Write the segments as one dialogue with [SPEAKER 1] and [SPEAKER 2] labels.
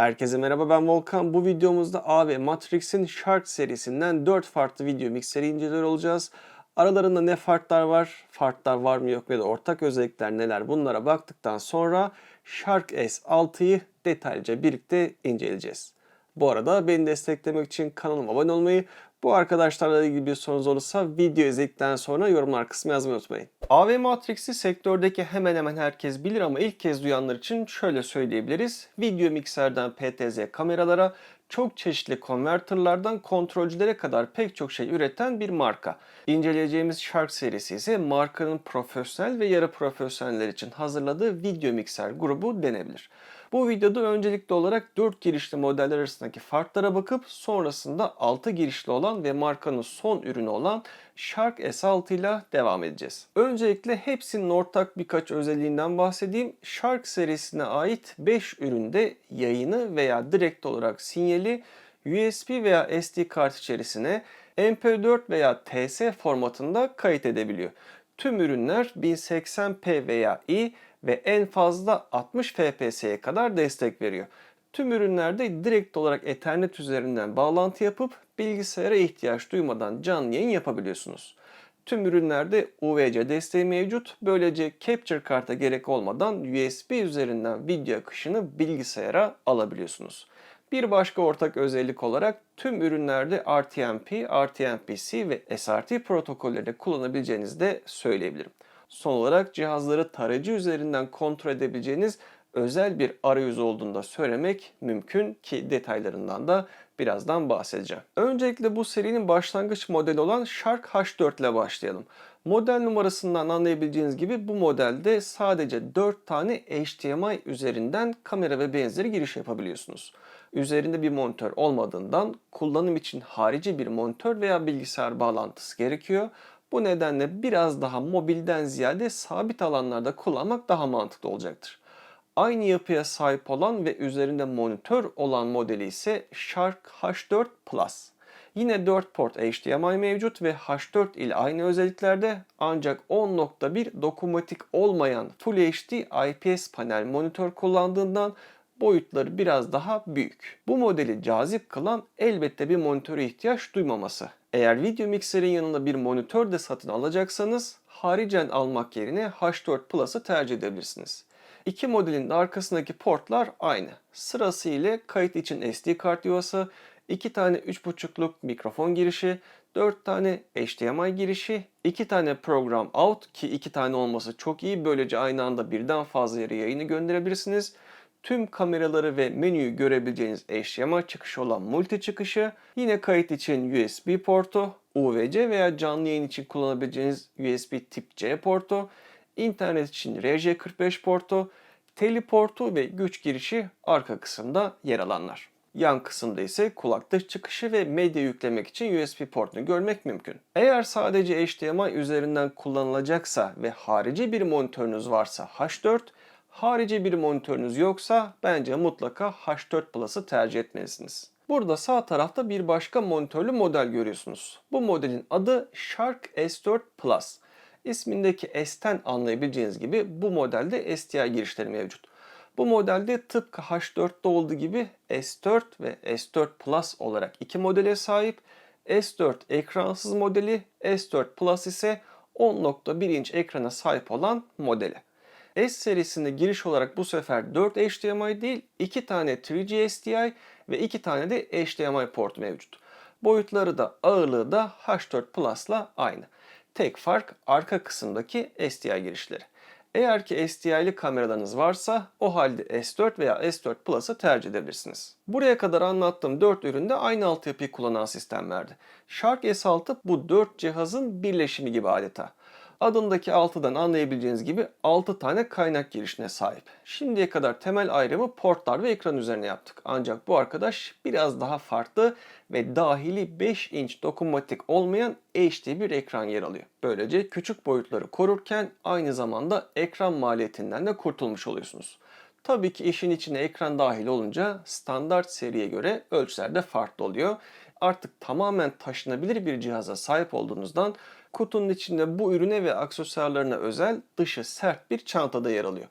[SPEAKER 1] Herkese merhaba ben Volkan. Bu videomuzda AV Matrix'in Shark serisinden 4 farklı video mikseri inceliyor olacağız. Aralarında ne farklar var, farklar var mı yok ya da ortak özellikler neler bunlara baktıktan sonra Shark S6'yı detaylıca birlikte inceleyeceğiz. Bu arada beni desteklemek için kanalıma abone olmayı, bu arkadaşlarla ilgili bir sorunuz olursa video izledikten sonra yorumlar kısmına yazmayı unutmayın. AV Matrix'i sektördeki hemen hemen herkes bilir ama ilk kez duyanlar için şöyle söyleyebiliriz. Video mikserden PTZ kameralara, çok çeşitli konverterlardan kontrolcülere kadar pek çok şey üreten bir marka. İnceleyeceğimiz Shark serisi ise markanın profesyonel ve yarı profesyoneller için hazırladığı video mikser grubu denebilir. Bu videoda öncelikli olarak 4 girişli modeller arasındaki farklara bakıp sonrasında 6 girişli olan ve markanın son ürünü olan Shark S6 ile devam edeceğiz. Öncelikle hepsinin ortak birkaç özelliğinden bahsedeyim. Shark serisine ait 5 üründe yayını veya direkt olarak sinyali USB veya SD kart içerisine MP4 veya TS formatında kayıt edebiliyor. Tüm ürünler 1080p veya i ve en fazla 60 FPS'ye kadar destek veriyor. Tüm ürünlerde direkt olarak Ethernet üzerinden bağlantı yapıp bilgisayara ihtiyaç duymadan canlı yayın yapabiliyorsunuz. Tüm ürünlerde UVC desteği mevcut. Böylece capture karta gerek olmadan USB üzerinden video akışını bilgisayara alabiliyorsunuz. Bir başka ortak özellik olarak tüm ürünlerde RTMP, RTMPC ve SRT protokolleri kullanabileceğinizi de söyleyebilirim. Son olarak cihazları tarayıcı üzerinden kontrol edebileceğiniz özel bir arayüzü olduğunu da söylemek mümkün ki detaylarından da birazdan bahsedeceğim. Öncelikle bu serinin başlangıç modeli olan Shark H4 ile başlayalım. Model numarasından anlayabileceğiniz gibi bu modelde sadece 4 tane HDMI üzerinden kamera ve benzeri giriş yapabiliyorsunuz. Üzerinde bir monitör olmadığından kullanım için harici bir monitör veya bilgisayar bağlantısı gerekiyor. Bu nedenle biraz daha mobilden ziyade sabit alanlarda kullanmak daha mantıklı olacaktır. Aynı yapıya sahip olan ve üzerinde monitör olan modeli ise Shark H4 Plus. Yine 4 port HDMI mevcut ve H4 ile aynı özelliklerde ancak 10.1 dokunmatik olmayan Full HD IPS panel monitör kullandığından boyutları biraz daha büyük. Bu modeli cazip kılan elbette bir monitöre ihtiyaç duymaması. Eğer video mikserin yanında bir monitör de satın alacaksanız haricen almak yerine H4 Plus'ı tercih edebilirsiniz. İki modelin de arkasındaki portlar aynı. Sırasıyla kayıt için SD kart yuvası, 2 tane 3.5'luk mikrofon girişi, 4 tane HDMI girişi, 2 tane program out ki 2 tane olması çok iyi. Böylece aynı anda birden fazla yere yayını gönderebilirsiniz tüm kameraları ve menüyü görebileceğiniz HDMI çıkışı olan multi çıkışı, yine kayıt için USB portu, UVC veya canlı yayın için kullanabileceğiniz USB tip C portu, internet için RJ45 portu, teli portu ve güç girişi arka kısımda yer alanlar. Yan kısımda ise kulaklık çıkışı ve medya yüklemek için USB portunu görmek mümkün. Eğer sadece HDMI üzerinden kullanılacaksa ve harici bir monitörünüz varsa H4, harici bir monitörünüz yoksa bence mutlaka H4 Plus'ı tercih etmelisiniz. Burada sağ tarafta bir başka monitörlü model görüyorsunuz. Bu modelin adı Shark S4 Plus. İsmindeki S'ten anlayabileceğiniz gibi bu modelde SDI girişleri mevcut. Bu modelde tıpkı H4'te olduğu gibi S4 ve S4 Plus olarak iki modele sahip. S4 ekransız modeli, S4 Plus ise 10.1 inç ekrana sahip olan modeli. S serisinde giriş olarak bu sefer 4 HDMI değil 2 tane 3G SDI ve 2 tane de HDMI port mevcut. Boyutları da ağırlığı da H4 Plus'la aynı. Tek fark arka kısımdaki SDI girişleri. Eğer ki SDI'li kameralarınız varsa o halde S4 veya S4 Plus'ı tercih edebilirsiniz. Buraya kadar anlattığım 4 üründe aynı altyapıyı kullanan sistemlerdi. Shark S6 bu 4 cihazın birleşimi gibi adeta. Adındaki 6'dan anlayabileceğiniz gibi 6 tane kaynak girişine sahip. Şimdiye kadar temel ayrımı portlar ve ekran üzerine yaptık. Ancak bu arkadaş biraz daha farklı ve dahili 5 inç dokunmatik olmayan HD bir ekran yer alıyor. Böylece küçük boyutları korurken aynı zamanda ekran maliyetinden de kurtulmuş oluyorsunuz. Tabii ki işin içine ekran dahil olunca standart seriye göre ölçüler de farklı oluyor. Artık tamamen taşınabilir bir cihaza sahip olduğunuzdan Kutunun içinde bu ürüne ve aksesuarlarına özel dışı sert bir çantada yer alıyor.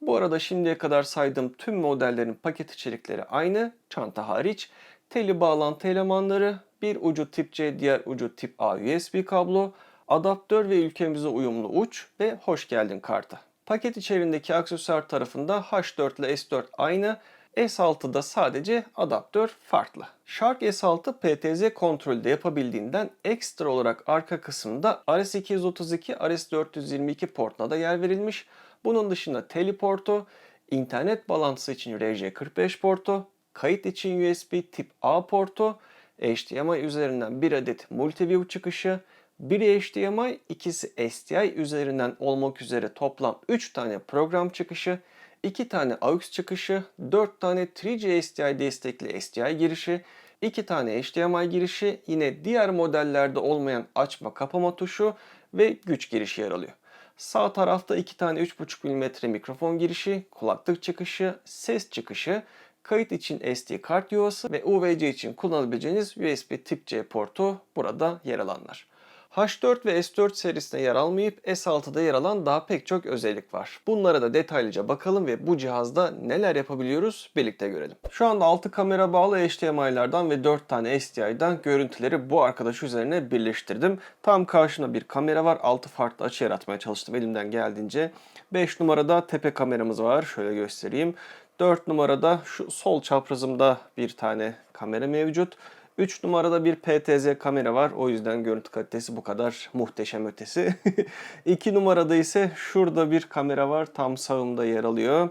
[SPEAKER 1] Bu arada şimdiye kadar saydığım tüm modellerin paket içerikleri aynı, çanta hariç. Teli bağlantı elemanları, bir ucu tip C, diğer ucu tip A USB kablo, adaptör ve ülkemize uyumlu uç ve hoş geldin kartı. Paket içerisindeki aksesuar tarafında H4 ile S4 aynı, S6'da sadece adaptör farklı. Shark S6 PTZ kontrolü de yapabildiğinden ekstra olarak arka kısmında RS232, RS422 portuna da yer verilmiş. Bunun dışında teleportu, internet bağlantısı için RJ45 portu, kayıt için USB tip A portu, HDMI üzerinden bir adet multiview çıkışı, biri HDMI, ikisi SDI üzerinden olmak üzere toplam 3 tane program çıkışı, 2 tane AUX çıkışı, 4 tane 3G SDI destekli SDI girişi, 2 tane HDMI girişi, yine diğer modellerde olmayan açma kapama tuşu ve güç girişi yer alıyor. Sağ tarafta 2 tane 3.5 mm mikrofon girişi, kulaklık çıkışı, ses çıkışı, kayıt için SD kart yuvası ve UVC için kullanabileceğiniz USB tip C portu burada yer alanlar. H4 ve S4 serisinde yer almayıp S6'da yer alan daha pek çok özellik var. Bunlara da detaylıca bakalım ve bu cihazda neler yapabiliyoruz birlikte görelim. Şu anda 6 kamera bağlı HDMI'lardan ve 4 tane SDI'den görüntüleri bu arkadaş üzerine birleştirdim. Tam karşımda bir kamera var. 6 farklı açı yaratmaya çalıştım elimden geldiğince. 5 numarada tepe kameramız var. Şöyle göstereyim. 4 numarada şu sol çaprazımda bir tane kamera mevcut. 3 numarada bir PTZ kamera var. O yüzden görüntü kalitesi bu kadar muhteşem ötesi. 2 numarada ise şurada bir kamera var. Tam sağımda yer alıyor.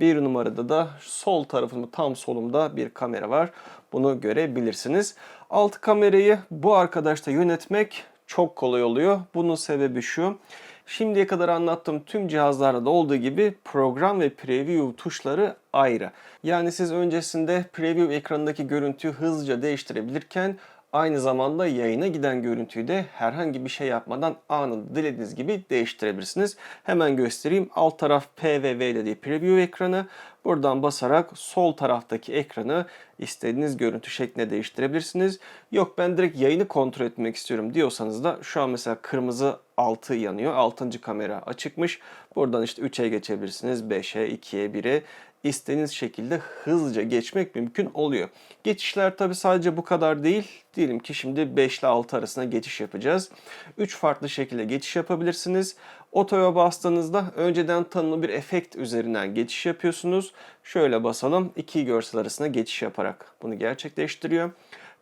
[SPEAKER 1] Bir numarada da sol tarafımda tam solumda bir kamera var. Bunu görebilirsiniz. Alt kamerayı bu arkadaşta yönetmek çok kolay oluyor. Bunun sebebi şu. Şimdiye kadar anlattığım tüm cihazlarda da olduğu gibi program ve preview tuşları ayrı. Yani siz öncesinde preview ekranındaki görüntüyü hızlıca değiştirebilirken aynı zamanda yayına giden görüntüyü de herhangi bir şey yapmadan anında dilediğiniz gibi değiştirebilirsiniz. Hemen göstereyim. Alt taraf P ve V dediği preview ekranı. Buradan basarak sol taraftaki ekranı istediğiniz görüntü şeklinde değiştirebilirsiniz. Yok ben direkt yayını kontrol etmek istiyorum diyorsanız da şu an mesela kırmızı altı yanıyor. 6. kamera açıkmış. Buradan işte 3'e geçebilirsiniz. 5'e, 2'ye, 1'e istediğiniz şekilde hızlıca geçmek mümkün oluyor. Geçişler tabi sadece bu kadar değil. Diyelim ki şimdi 5 ile 6 arasında geçiş yapacağız. 3 farklı şekilde geçiş yapabilirsiniz. Otoya bastığınızda önceden tanımlı bir efekt üzerinden geçiş yapıyorsunuz. Şöyle basalım. iki görsel arasında geçiş yaparak bunu gerçekleştiriyor.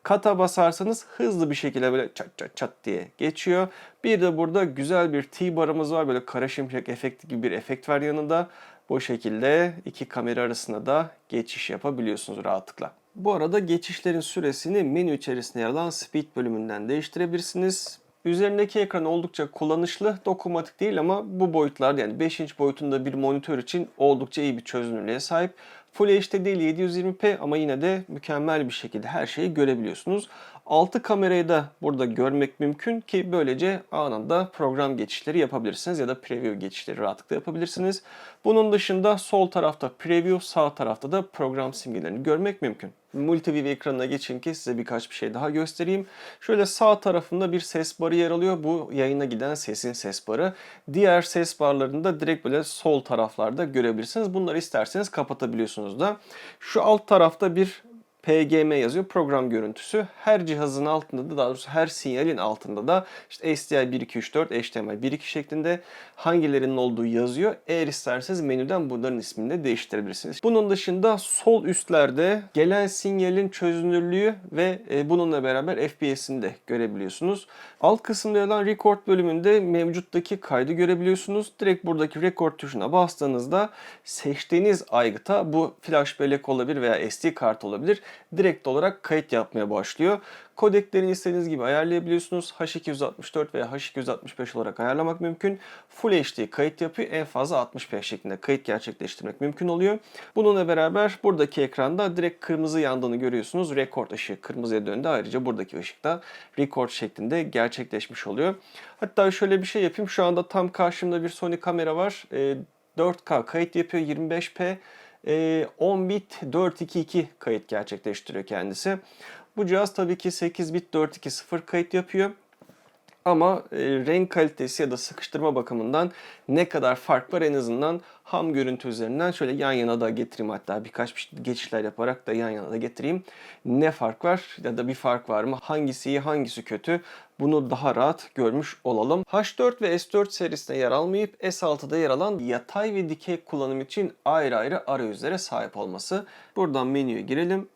[SPEAKER 1] Kata basarsanız hızlı bir şekilde böyle çat çat çat diye geçiyor. Bir de burada güzel bir T-barımız var. Böyle kara şimşek efekti gibi bir efekt var yanında. Bu şekilde iki kamera arasında da geçiş yapabiliyorsunuz rahatlıkla. Bu arada geçişlerin süresini menü içerisinde yer alan speed bölümünden değiştirebilirsiniz. Üzerindeki ekran oldukça kullanışlı, dokunmatik değil ama bu boyutlarda yani 5 inç boyutunda bir monitör için oldukça iyi bir çözünürlüğe sahip. Full HD değil 720p ama yine de mükemmel bir şekilde her şeyi görebiliyorsunuz. Altı kamerayı da burada görmek mümkün ki böylece anında program geçişleri yapabilirsiniz ya da preview geçişleri rahatlıkla yapabilirsiniz. Bunun dışında sol tarafta preview, sağ tarafta da program simgelerini görmek mümkün. Multiview ekranına geçin ki size birkaç bir şey daha göstereyim. Şöyle sağ tarafında bir ses barı yer alıyor. Bu yayına giden sesin ses barı. Diğer ses barlarını da direkt böyle sol taraflarda görebilirsiniz. Bunları isterseniz kapatabiliyorsunuz da. Şu alt tarafta bir PGM yazıyor. Program görüntüsü. Her cihazın altında da daha doğrusu her sinyalin altında da işte SDI 1 2 3 4, HDMI 1 2 şeklinde hangilerinin olduğu yazıyor. Eğer isterseniz menüden bunların ismini de değiştirebilirsiniz. Bunun dışında sol üstlerde gelen sinyalin çözünürlüğü ve e, bununla beraber FPS'ini de görebiliyorsunuz. Alt kısımda yer alan record bölümünde mevcuttaki kaydı görebiliyorsunuz. Direkt buradaki record tuşuna bastığınızda seçtiğiniz aygıta bu flash bellek olabilir veya SD kart olabilir direkt olarak kayıt yapmaya başlıyor. Kodeklerini istediğiniz gibi ayarlayabiliyorsunuz. H264 veya H265 olarak ayarlamak mümkün. Full HD kayıt yapıyor. En fazla 60p şeklinde kayıt gerçekleştirmek mümkün oluyor. Bununla beraber buradaki ekranda direkt kırmızı yandığını görüyorsunuz. Rekord ışığı kırmızıya döndü. Ayrıca buradaki ışık da record şeklinde gerçekleşmiş oluyor. Hatta şöyle bir şey yapayım. Şu anda tam karşımda bir Sony kamera var. 4K kayıt yapıyor 25p. 10 bit 422 kayıt gerçekleştiriyor kendisi. Bu cihaz tabii ki 8 bit 420 kayıt yapıyor. Ama e, renk kalitesi ya da sıkıştırma bakımından ne kadar fark var en azından ham görüntü üzerinden şöyle yan yana da getireyim hatta birkaç bir geçişler yaparak da yan yana da getireyim. Ne fark var ya da bir fark var mı? Hangisi iyi hangisi kötü? Bunu daha rahat görmüş olalım. H4 ve S4 serisinde yer almayıp S6'da yer alan yatay ve dikey kullanım için ayrı ayrı arayüzlere sahip olması. Buradan menüye girelim.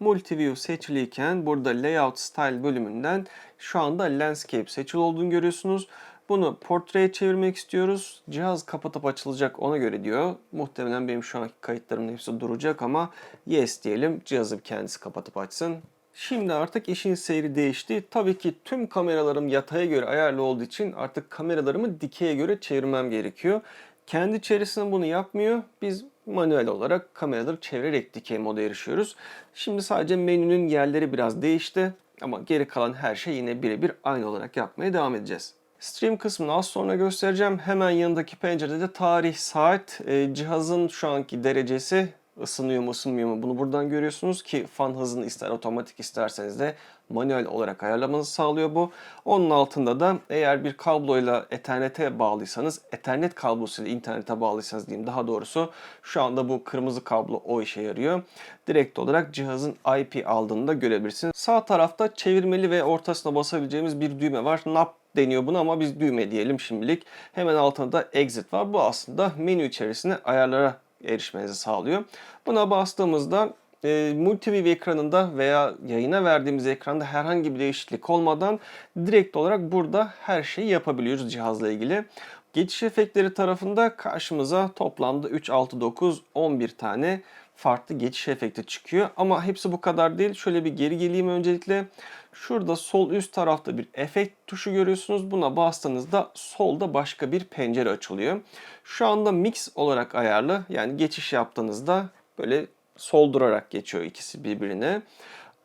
[SPEAKER 1] Multiview seçiliyken burada Layout Style bölümünden şu anda Landscape seçili olduğunu görüyorsunuz. Bunu portreye çevirmek istiyoruz. Cihaz kapatıp açılacak ona göre diyor. Muhtemelen benim şu anki kayıtlarımın hepsi duracak ama yes diyelim. Cihazı kendisi kapatıp açsın. Şimdi artık işin seyri değişti. Tabii ki tüm kameralarım yataya göre ayarlı olduğu için artık kameralarımı dikeye göre çevirmem gerekiyor. Kendi içerisinde bunu yapmıyor. Biz manuel olarak kameraları çevirerek dikey moda erişiyoruz. Şimdi sadece menünün yerleri biraz değişti. Ama geri kalan her şey yine birebir aynı olarak yapmaya devam edeceğiz. Stream kısmını az sonra göstereceğim. Hemen yanındaki pencerede de tarih, saat, e, cihazın şu anki derecesi ısınıyor mu ısınmıyor mu bunu buradan görüyorsunuz ki fan hızını ister otomatik isterseniz de manuel olarak ayarlamanızı sağlıyor bu. Onun altında da eğer bir kabloyla Ethernet'e bağlıysanız, Ethernet kablosuyla internete bağlıysanız diyeyim daha doğrusu şu anda bu kırmızı kablo o işe yarıyor. Direkt olarak cihazın IP aldığını da görebilirsiniz. Sağ tarafta çevirmeli ve ortasına basabileceğimiz bir düğme var. NAP deniyor buna ama biz düğme diyelim şimdilik. Hemen altında da exit var. Bu aslında menü içerisinde ayarlara erişmenizi sağlıyor. Buna bastığımızda e, multiview ekranında veya yayına verdiğimiz ekranda herhangi bir değişiklik olmadan direkt olarak burada her şeyi yapabiliyoruz cihazla ilgili. Geçiş efektleri tarafında karşımıza toplamda 3, 6, 9, 11 tane farklı geçiş efekti çıkıyor. Ama hepsi bu kadar değil. Şöyle bir geri geleyim öncelikle. Şurada sol üst tarafta bir efekt tuşu görüyorsunuz. Buna bastığınızda solda başka bir pencere açılıyor. Şu anda mix olarak ayarlı. Yani geçiş yaptığınızda böyle soldurarak geçiyor ikisi birbirine.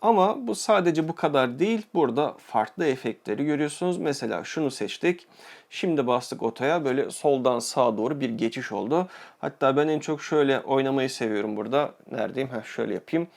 [SPEAKER 1] Ama bu sadece bu kadar değil. Burada farklı efektleri görüyorsunuz. Mesela şunu seçtik. Şimdi bastık otoya böyle soldan sağa doğru bir geçiş oldu. Hatta ben en çok şöyle oynamayı seviyorum burada. Neredeyim? Heh, şöyle yapayım.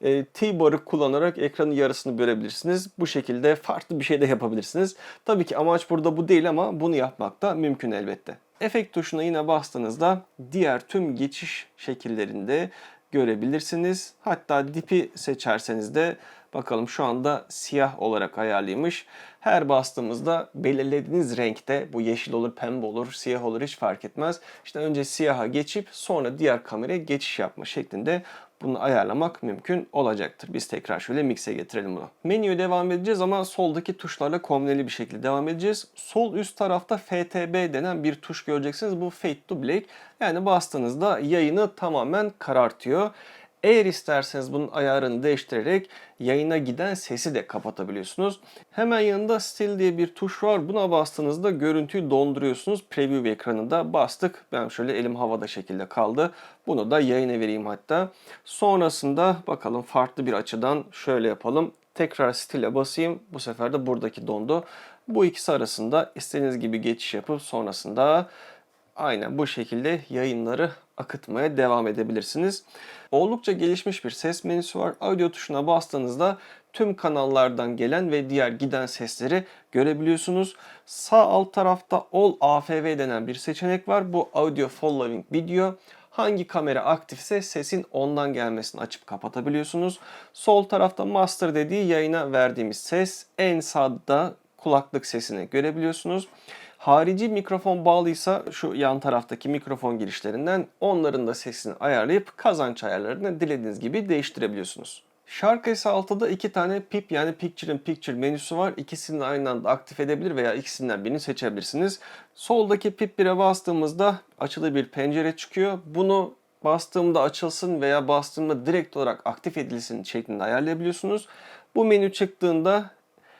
[SPEAKER 1] E, T-bar'ı kullanarak ekranın yarısını bölebilirsiniz. Bu şekilde farklı bir şey de yapabilirsiniz. Tabii ki amaç burada bu değil ama bunu yapmak da mümkün elbette. Efekt tuşuna yine bastığınızda diğer tüm geçiş şekillerinde görebilirsiniz. Hatta dipi seçerseniz de bakalım şu anda siyah olarak ayarlıymış. Her bastığımızda belirlediğiniz renkte bu yeşil olur, pembe olur, siyah olur hiç fark etmez. İşte önce siyaha geçip sonra diğer kameraya geçiş yapma şeklinde bunu ayarlamak mümkün olacaktır. Biz tekrar şöyle mix'e getirelim bunu. Menüye devam edeceğiz ama soldaki tuşlarla kombineli bir şekilde devam edeceğiz. Sol üst tarafta FTB denen bir tuş göreceksiniz. Bu Fade to Black. Yani bastığınızda yayını tamamen karartıyor. Eğer isterseniz bunun ayarını değiştirerek yayına giden sesi de kapatabiliyorsunuz. Hemen yanında Still diye bir tuş var. Buna bastığınızda görüntüyü donduruyorsunuz. Preview ekranında bastık. Ben şöyle elim havada şekilde kaldı. Bunu da yayına vereyim hatta. Sonrasında bakalım farklı bir açıdan şöyle yapalım. Tekrar Still'e basayım. Bu sefer de buradaki dondu. Bu ikisi arasında istediğiniz gibi geçiş yapıp sonrasında aynen bu şekilde yayınları akıtmaya devam edebilirsiniz. Oldukça gelişmiş bir ses menüsü var. Audio tuşuna bastığınızda tüm kanallardan gelen ve diğer giden sesleri görebiliyorsunuz. Sağ alt tarafta All AFV denen bir seçenek var. Bu Audio Following Video. Hangi kamera aktifse sesin ondan gelmesini açıp kapatabiliyorsunuz. Sol tarafta Master dediği yayına verdiğimiz ses. En sağda kulaklık sesini görebiliyorsunuz. Harici mikrofon bağlıysa şu yan taraftaki mikrofon girişlerinden onların da sesini ayarlayıp kazanç ayarlarını dilediğiniz gibi değiştirebiliyorsunuz. İse altıda iki tane PIP yani Picture in Picture menüsü var. İkisini aynı anda aktif edebilir veya ikisinden birini seçebilirsiniz. Soldaki PIP 1'e bastığımızda açılı bir pencere çıkıyor. Bunu bastığımda açılsın veya bastığımda direkt olarak aktif edilsin şeklinde ayarlayabiliyorsunuz. Bu menü çıktığında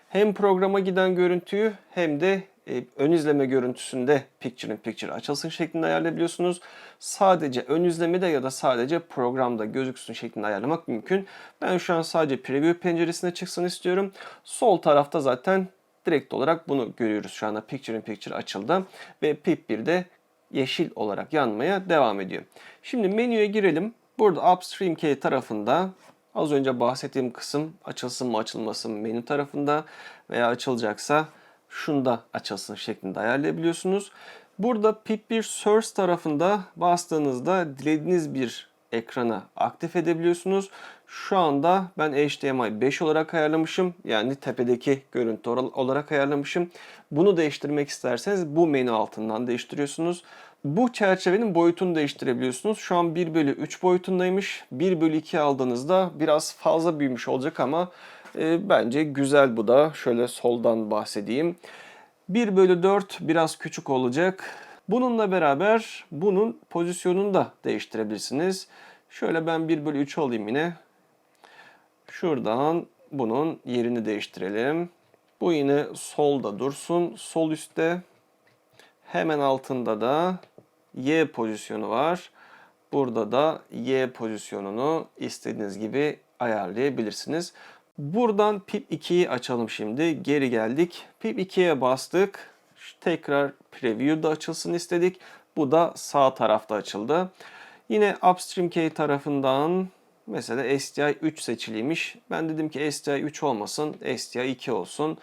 [SPEAKER 1] hem programa giden görüntüyü hem de e, ön izleme görüntüsünde Picture in Picture açılsın şeklinde ayarlayabiliyorsunuz. Sadece ön izlemede ya da sadece programda gözüksün şeklinde ayarlamak mümkün. Ben şu an sadece preview penceresine çıksın istiyorum. Sol tarafta zaten direkt olarak bunu görüyoruz. Şu anda Picture in Picture açıldı ve PIP 1 de yeşil olarak yanmaya devam ediyor. Şimdi menüye girelim. Burada Upstream Key tarafında az önce bahsettiğim kısım açılsın mı açılmasın menü tarafında veya açılacaksa şunda açılsın şeklinde ayarlayabiliyorsunuz. Burada pip bir source tarafında bastığınızda dilediğiniz bir ekranı aktif edebiliyorsunuz. Şu anda ben HDMI 5 olarak ayarlamışım. Yani tepedeki görüntü olarak ayarlamışım. Bunu değiştirmek isterseniz bu menü altından değiştiriyorsunuz. Bu çerçevenin boyutunu değiştirebiliyorsunuz. Şu an 1 bölü 3 boyutundaymış. 1 bölü 2 aldığınızda biraz fazla büyümüş olacak ama e, bence güzel bu da. Şöyle soldan bahsedeyim. 1 bölü 4 biraz küçük olacak. Bununla beraber bunun pozisyonunu da değiştirebilirsiniz. Şöyle ben 1 bölü 3 alayım yine. Şuradan bunun yerini değiştirelim. Bu yine solda dursun. Sol üstte. Hemen altında da Y pozisyonu var. Burada da Y pozisyonunu istediğiniz gibi ayarlayabilirsiniz. Buradan PIP 2'yi açalım şimdi. Geri geldik. PIP 2'ye bastık. Tekrar Preview'da açılsın istedik. Bu da sağ tarafta açıldı. Yine Upstream Key tarafından mesela STI 3 seçiliymiş. Ben dedim ki STI 3 olmasın, STI 2 olsun.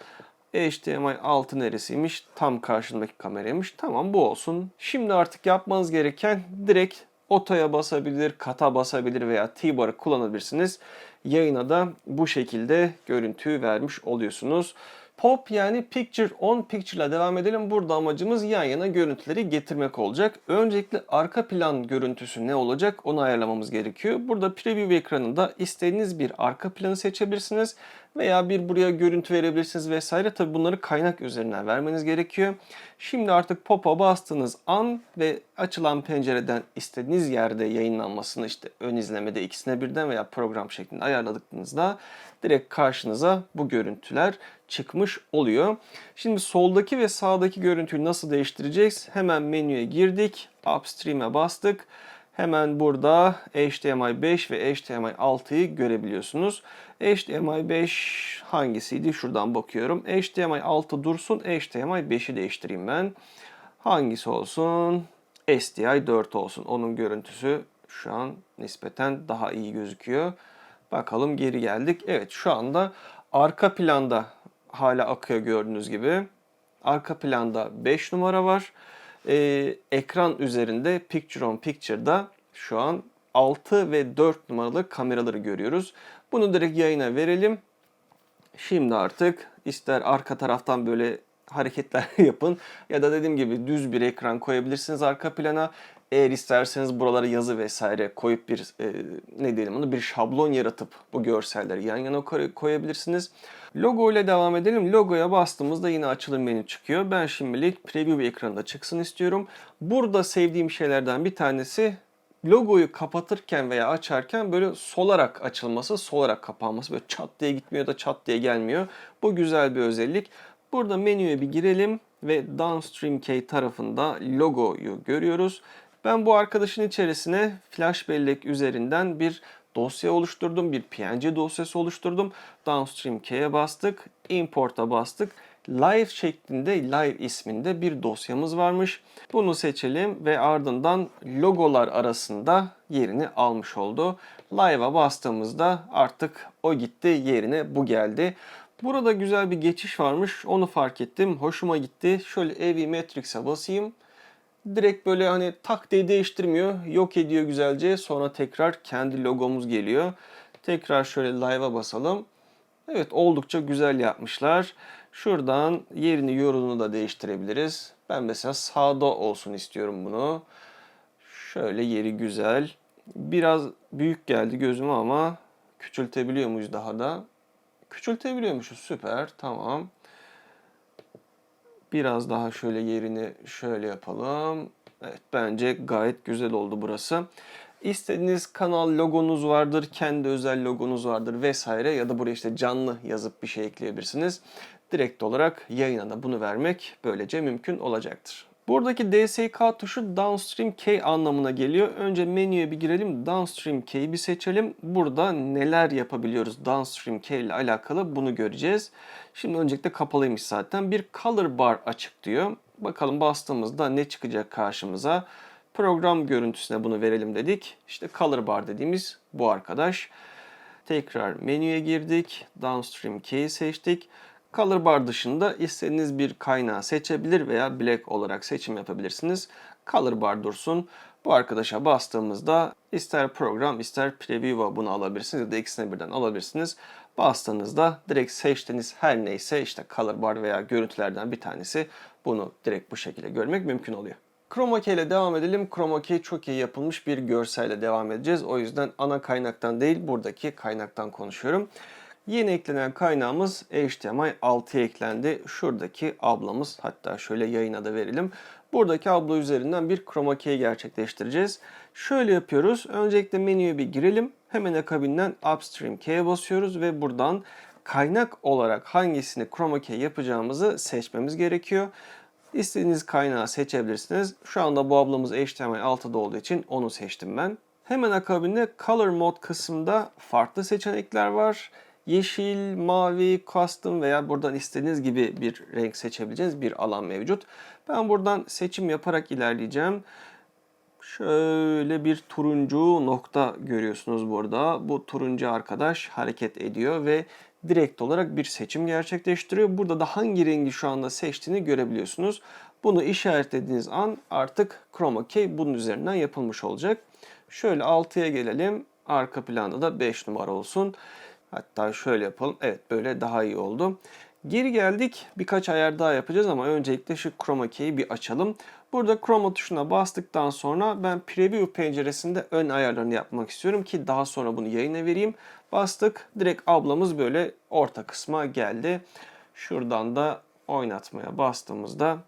[SPEAKER 1] HDMI 6 neresiymiş? Tam karşındaki kameraymış. Tamam bu olsun. Şimdi artık yapmanız gereken direkt otoya basabilir, kata basabilir veya T-bar'ı kullanabilirsiniz. Yayına da bu şekilde görüntüyü vermiş oluyorsunuz. Pop yani Picture on Picture ile devam edelim. Burada amacımız yan yana görüntüleri getirmek olacak. Öncelikle arka plan görüntüsü ne olacak onu ayarlamamız gerekiyor. Burada preview ekranında istediğiniz bir arka planı seçebilirsiniz veya bir buraya görüntü verebilirsiniz vesaire. Tabi bunları kaynak üzerinden vermeniz gerekiyor. Şimdi artık pop'a bastığınız an ve açılan pencereden istediğiniz yerde yayınlanmasını işte ön izlemede ikisine birden veya program şeklinde ayarladıklarınızda direkt karşınıza bu görüntüler çıkmış oluyor. Şimdi soldaki ve sağdaki görüntüyü nasıl değiştireceğiz? Hemen menüye girdik. Upstream'e bastık. Hemen burada HDMI 5 ve HDMI 6'yı görebiliyorsunuz. HDMI 5 hangisiydi? Şuradan bakıyorum. HDMI 6 dursun. HDMI 5'i değiştireyim ben. Hangisi olsun? SDI 4 olsun. Onun görüntüsü şu an nispeten daha iyi gözüküyor. Bakalım geri geldik. Evet şu anda arka planda hala akıyor gördüğünüz gibi. Arka planda 5 numara var. Ee, ekran üzerinde Picture on Picture'da şu an 6 ve 4 numaralı kameraları görüyoruz. Bunu direkt yayına verelim. Şimdi artık ister arka taraftan böyle hareketler yapın ya da dediğim gibi düz bir ekran koyabilirsiniz arka plana. Eğer isterseniz buralara yazı vesaire koyup bir e, ne diyelim onu bir şablon yaratıp bu görselleri yan yana koyabilirsiniz. Logo ile devam edelim. Logoya bastığımızda yine açılım menü çıkıyor. Ben şimdilik preview ekranında çıksın istiyorum. Burada sevdiğim şeylerden bir tanesi logoyu kapatırken veya açarken böyle solarak açılması, solarak kapanması. Böyle çat diye gitmiyor da çat diye gelmiyor. Bu güzel bir özellik. Burada menüye bir girelim ve Downstream Key tarafında logoyu görüyoruz. Ben bu arkadaşın içerisine flash bellek üzerinden bir dosya oluşturdum. Bir PNG dosyası oluşturdum. Downstream K'ye bastık. Import'a bastık. Live şeklinde live isminde bir dosyamız varmış. Bunu seçelim ve ardından logolar arasında yerini almış oldu. Live'a bastığımızda artık o gitti yerine bu geldi. Burada güzel bir geçiş varmış. Onu fark ettim. Hoşuma gitti. Şöyle AV Matrix'e basayım direkt böyle hani tak diye değiştirmiyor. Yok ediyor güzelce. Sonra tekrar kendi logomuz geliyor. Tekrar şöyle live'a basalım. Evet oldukça güzel yapmışlar. Şuradan yerini yorumunu da değiştirebiliriz. Ben mesela sağda olsun istiyorum bunu. Şöyle yeri güzel. Biraz büyük geldi gözüme ama küçültebiliyor muyuz daha da? Küçültebiliyormuşuz süper tamam. Biraz daha şöyle yerini şöyle yapalım. Evet bence gayet güzel oldu burası. İstediğiniz kanal logonuz vardır, kendi özel logonuz vardır vesaire ya da buraya işte canlı yazıp bir şey ekleyebilirsiniz. Direkt olarak yayına da bunu vermek böylece mümkün olacaktır. Buradaki DSK tuşu Downstream Key anlamına geliyor. Önce menüye bir girelim. Downstream Key'i bir seçelim. Burada neler yapabiliyoruz Downstream Key ile alakalı bunu göreceğiz. Şimdi öncelikle kapalıymış zaten. Bir color bar açık diyor. Bakalım bastığımızda ne çıkacak karşımıza. Program görüntüsüne bunu verelim dedik. İşte color bar dediğimiz bu arkadaş. Tekrar menüye girdik. Downstream Key'i seçtik. Color bar dışında istediğiniz bir kaynağı seçebilir veya black olarak seçim yapabilirsiniz. Color bar dursun. Bu arkadaşa bastığımızda ister program ister preview'a bunu alabilirsiniz ya da ikisine birden alabilirsiniz. Bastığınızda direkt seçtiğiniz her neyse işte color bar veya görüntülerden bir tanesi bunu direkt bu şekilde görmek mümkün oluyor. Chroma key ile devam edelim. Chroma key çok iyi yapılmış bir görselle devam edeceğiz. O yüzden ana kaynaktan değil buradaki kaynaktan konuşuyorum. Yeni eklenen kaynağımız HDMI 6'ya eklendi. Şuradaki ablamız hatta şöyle yayına da verelim. Buradaki ablo üzerinden bir chroma key gerçekleştireceğiz. Şöyle yapıyoruz. Öncelikle menüye bir girelim. Hemen akabinden upstream key'e basıyoruz ve buradan kaynak olarak hangisini chroma key yapacağımızı seçmemiz gerekiyor. İstediğiniz kaynağı seçebilirsiniz. Şu anda bu ablamız HDMI 6'da olduğu için onu seçtim ben. Hemen akabinde Color Mode kısmında farklı seçenekler var. Yeşil, mavi, custom veya buradan istediğiniz gibi bir renk seçebileceğiniz bir alan mevcut. Ben buradan seçim yaparak ilerleyeceğim. Şöyle bir turuncu nokta görüyorsunuz burada. Bu turuncu arkadaş hareket ediyor ve direkt olarak bir seçim gerçekleştiriyor. Burada da hangi rengi şu anda seçtiğini görebiliyorsunuz. Bunu işaretlediğiniz an artık chroma key bunun üzerinden yapılmış olacak. Şöyle 6'ya gelelim. Arka planda da 5 numara olsun. Hatta şöyle yapalım. Evet böyle daha iyi oldu. Geri geldik. Birkaç ayar daha yapacağız ama öncelikle şu chroma key'i bir açalım. Burada chroma tuşuna bastıktan sonra ben preview penceresinde ön ayarlarını yapmak istiyorum ki daha sonra bunu yayına vereyim. Bastık. Direkt ablamız böyle orta kısma geldi. Şuradan da oynatmaya bastığımızda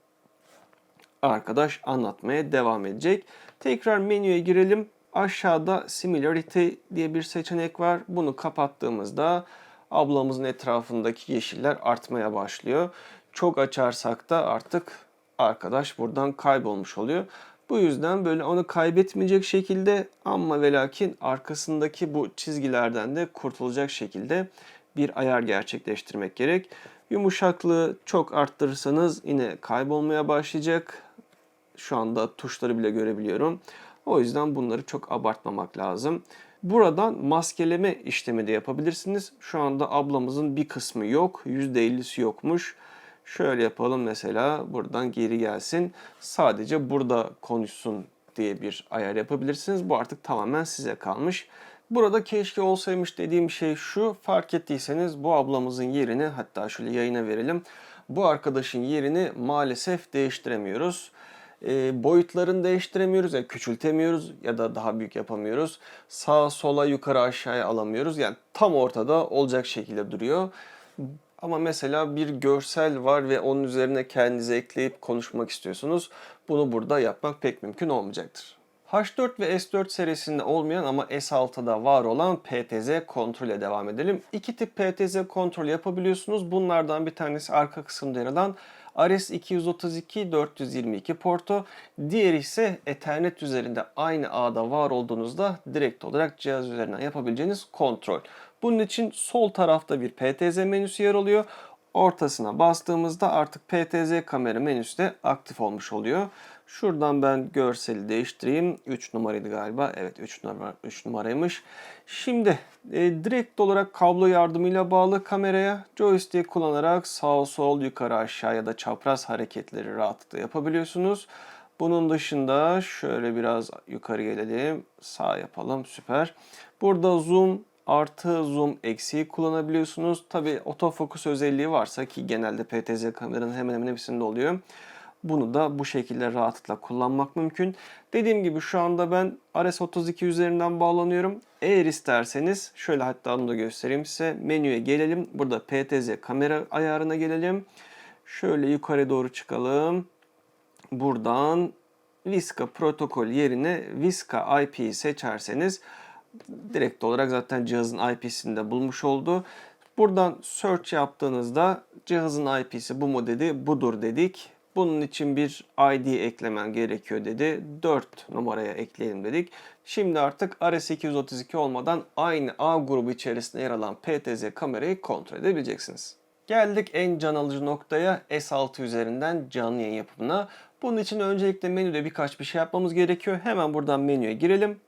[SPEAKER 1] arkadaş anlatmaya devam edecek. Tekrar menüye girelim. Aşağıda Similarity diye bir seçenek var. Bunu kapattığımızda ablamızın etrafındaki yeşiller artmaya başlıyor. Çok açarsak da artık arkadaş buradan kaybolmuş oluyor. Bu yüzden böyle onu kaybetmeyecek şekilde ama ve lakin arkasındaki bu çizgilerden de kurtulacak şekilde bir ayar gerçekleştirmek gerek. Yumuşaklığı çok arttırırsanız yine kaybolmaya başlayacak. Şu anda tuşları bile görebiliyorum. O yüzden bunları çok abartmamak lazım. Buradan maskeleme işlemi de yapabilirsiniz. Şu anda ablamızın bir kısmı yok. %50'si yokmuş. Şöyle yapalım mesela buradan geri gelsin. Sadece burada konuşsun diye bir ayar yapabilirsiniz. Bu artık tamamen size kalmış. Burada keşke olsaymış dediğim şey şu. Fark ettiyseniz bu ablamızın yerini hatta şöyle yayına verelim. Bu arkadaşın yerini maalesef değiştiremiyoruz e, boyutlarını değiştiremiyoruz. Yani küçültemiyoruz ya da daha büyük yapamıyoruz. Sağa sola yukarı aşağıya alamıyoruz. Yani tam ortada olacak şekilde duruyor. Ama mesela bir görsel var ve onun üzerine kendinize ekleyip konuşmak istiyorsunuz. Bunu burada yapmak pek mümkün olmayacaktır. H4 ve S4 serisinde olmayan ama S6'da var olan PTZ kontrole devam edelim. İki tip PTZ kontrol yapabiliyorsunuz. Bunlardan bir tanesi arka kısımda yer alan RS232 422 portu. Diğeri ise Ethernet üzerinde aynı ağda var olduğunuzda direkt olarak cihaz üzerinden yapabileceğiniz kontrol. Bunun için sol tarafta bir PTZ menüsü yer alıyor. Ortasına bastığımızda artık PTZ kamera menüsü de aktif olmuş oluyor. Şuradan ben görseli değiştireyim. 3 numaraydı galiba. Evet 3 numara 3 numaraymış. Şimdi e, direkt olarak kablo yardımıyla bağlı kameraya joystick kullanarak sağ sol yukarı aşağı ya da çapraz hareketleri rahatlıkla yapabiliyorsunuz. Bunun dışında şöyle biraz yukarı gelelim. Sağ yapalım. Süper. Burada zoom artı zoom eksiği kullanabiliyorsunuz. Tabi otofokus özelliği varsa ki genelde PTZ kameranın hemen hemen hepsinde oluyor. Bunu da bu şekilde rahatlıkla kullanmak mümkün. Dediğim gibi şu anda ben RS32 üzerinden bağlanıyorum. Eğer isterseniz şöyle hatta onu da göstereyim size. Menüye gelelim. Burada PTZ kamera ayarına gelelim. Şöyle yukarı doğru çıkalım. Buradan Visca protokol yerine Visca IP'yi seçerseniz direkt olarak zaten cihazın IP'sini de bulmuş oldu. Buradan search yaptığınızda cihazın IP'si bu mu dedi, budur dedik. Bunun için bir ID eklemen gerekiyor dedi. 4 numaraya ekleyelim dedik. Şimdi artık RS232 olmadan aynı A grubu içerisinde yer alan PTZ kamerayı kontrol edebileceksiniz. Geldik en can alıcı noktaya S6 üzerinden canlı yayın yapımına. Bunun için öncelikle menüde birkaç bir şey yapmamız gerekiyor. Hemen buradan menüye girelim.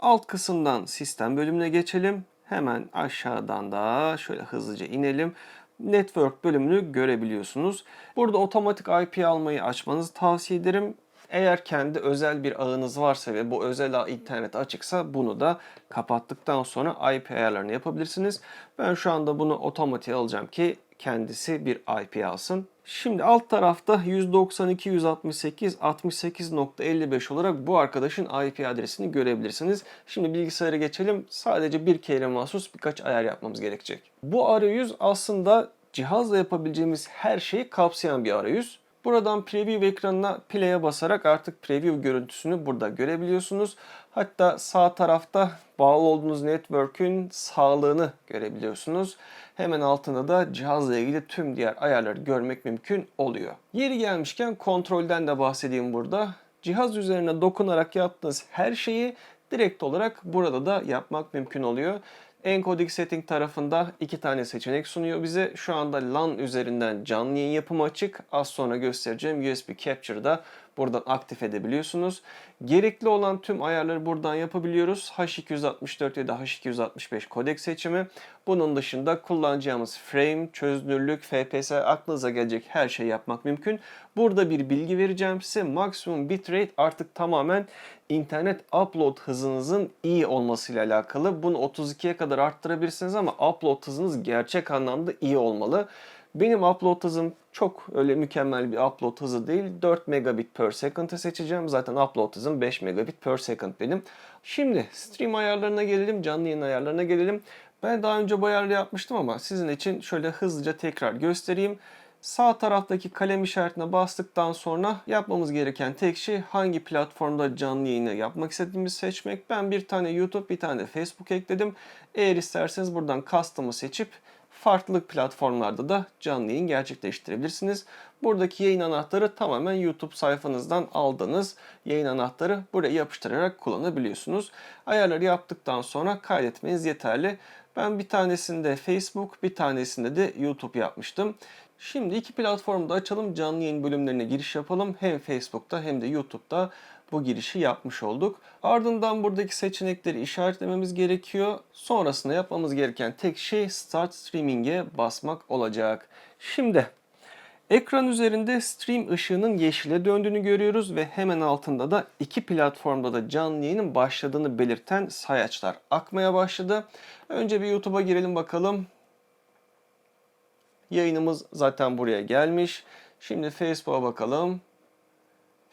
[SPEAKER 1] Alt kısımdan sistem bölümüne geçelim. Hemen aşağıdan da şöyle hızlıca inelim. Network bölümünü görebiliyorsunuz. Burada otomatik IP almayı açmanızı tavsiye ederim. Eğer kendi özel bir ağınız varsa ve bu özel ağ internet açıksa bunu da kapattıktan sonra IP ayarlarını yapabilirsiniz. Ben şu anda bunu otomatiğe alacağım ki kendisi bir IP alsın. Şimdi alt tarafta 192 168 68.55 olarak bu arkadaşın IP adresini görebilirsiniz. Şimdi bilgisayara geçelim. Sadece bir kere mahsus birkaç ayar yapmamız gerekecek. Bu arayüz aslında cihazla yapabileceğimiz her şeyi kapsayan bir arayüz. Buradan preview ekranına play'e basarak artık preview görüntüsünü burada görebiliyorsunuz. Hatta sağ tarafta bağlı olduğunuz network'ün sağlığını görebiliyorsunuz. Hemen altında da cihazla ilgili tüm diğer ayarları görmek mümkün oluyor. Yeri gelmişken kontrolden de bahsedeyim burada. Cihaz üzerine dokunarak yaptığınız her şeyi direkt olarak burada da yapmak mümkün oluyor. Encoding Setting tarafında iki tane seçenek sunuyor bize. Şu anda LAN üzerinden canlı yayın yapımı açık. Az sonra göstereceğim USB Capture'da buradan aktif edebiliyorsunuz. Gerekli olan tüm ayarları buradan yapabiliyoruz. H264 ya da H265 kodek seçimi. Bunun dışında kullanacağımız frame, çözünürlük, FPS aklınıza gelecek her şeyi yapmak mümkün. Burada bir bilgi vereceğim size. Maksimum bitrate artık tamamen internet upload hızınızın iyi olmasıyla alakalı. Bunu 32'ye kadar arttırabilirsiniz ama upload hızınız gerçek anlamda iyi olmalı. Benim upload hızım çok öyle mükemmel bir upload hızı değil. 4 megabit per second'ı seçeceğim. Zaten upload hızım 5 megabit per second benim. Şimdi stream ayarlarına gelelim, canlı yayın ayarlarına gelelim. Ben daha önce bu ayarlı yapmıştım ama sizin için şöyle hızlıca tekrar göstereyim. Sağ taraftaki kalem işaretine bastıktan sonra yapmamız gereken tek şey hangi platformda canlı yayını yapmak istediğimizi seçmek. Ben bir tane YouTube, bir tane Facebook ekledim. Eğer isterseniz buradan custom'ı seçip farklı platformlarda da canlı yayın gerçekleştirebilirsiniz. Buradaki yayın anahtarı tamamen YouTube sayfanızdan aldığınız yayın anahtarı buraya yapıştırarak kullanabiliyorsunuz. Ayarları yaptıktan sonra kaydetmeniz yeterli. Ben bir tanesinde Facebook, bir tanesinde de YouTube yapmıştım. Şimdi iki platformda açalım canlı yayın bölümlerine giriş yapalım. Hem Facebook'ta hem de YouTube'da bu girişi yapmış olduk. Ardından buradaki seçenekleri işaretlememiz gerekiyor. Sonrasında yapmamız gereken tek şey Start Streaming'e basmak olacak. Şimdi ekran üzerinde stream ışığının yeşile döndüğünü görüyoruz ve hemen altında da iki platformda da canlı yayının başladığını belirten sayaçlar akmaya başladı. Önce bir YouTube'a girelim bakalım. Yayınımız zaten buraya gelmiş. Şimdi Facebook'a bakalım.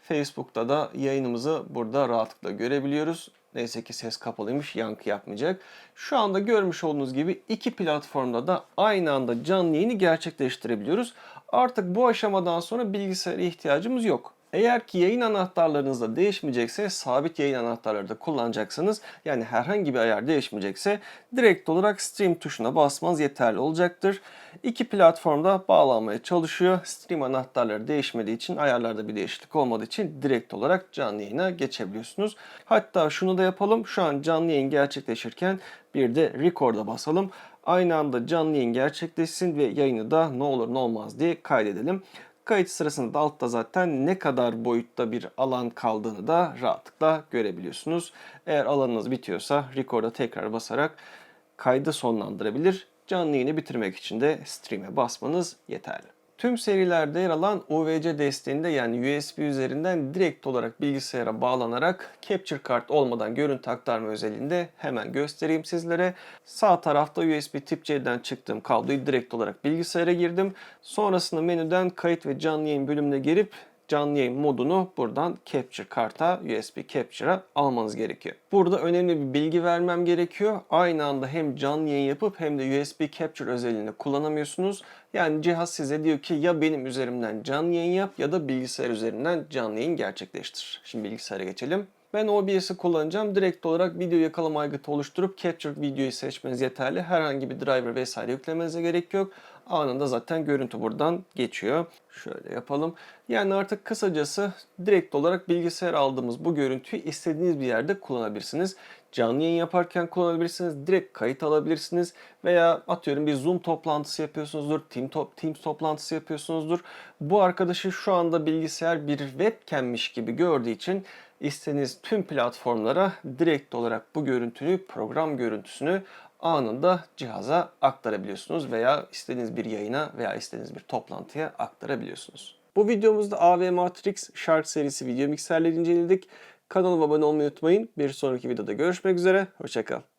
[SPEAKER 1] Facebook'ta da yayınımızı burada rahatlıkla görebiliyoruz. Neyse ki ses kapalıymış, yankı yapmayacak. Şu anda görmüş olduğunuz gibi iki platformda da aynı anda canlı yayını gerçekleştirebiliyoruz. Artık bu aşamadan sonra bilgisayara ihtiyacımız yok. Eğer ki yayın anahtarlarınız da değişmeyecekse sabit yayın anahtarları da kullanacaksınız. Yani herhangi bir ayar değişmeyecekse direkt olarak stream tuşuna basmanız yeterli olacaktır. İki platformda bağlanmaya çalışıyor. Stream anahtarları değişmediği için ayarlarda bir değişiklik olmadığı için direkt olarak canlı yayına geçebiliyorsunuz. Hatta şunu da yapalım. Şu an canlı yayın gerçekleşirken bir de record'a basalım. Aynı anda canlı yayın gerçekleşsin ve yayını da ne olur ne olmaz diye kaydedelim. Kayıt sırasında da altta zaten ne kadar boyutta bir alan kaldığını da rahatlıkla görebiliyorsunuz. Eğer alanınız bitiyorsa record'a tekrar basarak kaydı sonlandırabilir. Canlı yayını bitirmek için de stream'e basmanız yeterli. Tüm serilerde yer alan UVC desteğinde yani USB üzerinden direkt olarak bilgisayara bağlanarak capture kart olmadan görüntü aktarma özelliğinde hemen göstereyim sizlere. Sağ tarafta USB tip C'den çıktığım kabloyu direkt olarak bilgisayara girdim. Sonrasında menüden kayıt ve canlı yayın bölümüne girip canlı yayın modunu buradan Capture karta USB Capture'a almanız gerekiyor. Burada önemli bir bilgi vermem gerekiyor. Aynı anda hem canlı yayın yapıp hem de USB Capture özelliğini kullanamıyorsunuz. Yani cihaz size diyor ki ya benim üzerimden canlı yayın yap ya da bilgisayar üzerinden canlı yayın gerçekleştir. Şimdi bilgisayara geçelim. Ben OBS'i kullanacağım. Direkt olarak video yakalama aygıtı oluşturup Capture videoyu seçmeniz yeterli. Herhangi bir driver vesaire yüklemenize gerek yok. Anında zaten görüntü buradan geçiyor. Şöyle yapalım. Yani artık kısacası direkt olarak bilgisayar aldığımız bu görüntüyü istediğiniz bir yerde kullanabilirsiniz. Canlı yayın yaparken kullanabilirsiniz. Direkt kayıt alabilirsiniz. Veya atıyorum bir Zoom toplantısı yapıyorsunuzdur. Team top, Teams toplantısı yapıyorsunuzdur. Bu arkadaşı şu anda bilgisayar bir webcammiş gibi gördüğü için istediğiniz tüm platformlara direkt olarak bu görüntüyü, program görüntüsünü anında cihaza aktarabiliyorsunuz veya istediğiniz bir yayına veya istediğiniz bir toplantıya aktarabiliyorsunuz. Bu videomuzda AV Matrix Shark serisi video mikserleri inceledik. Kanalıma abone olmayı unutmayın. Bir sonraki videoda görüşmek üzere. Hoşçakal.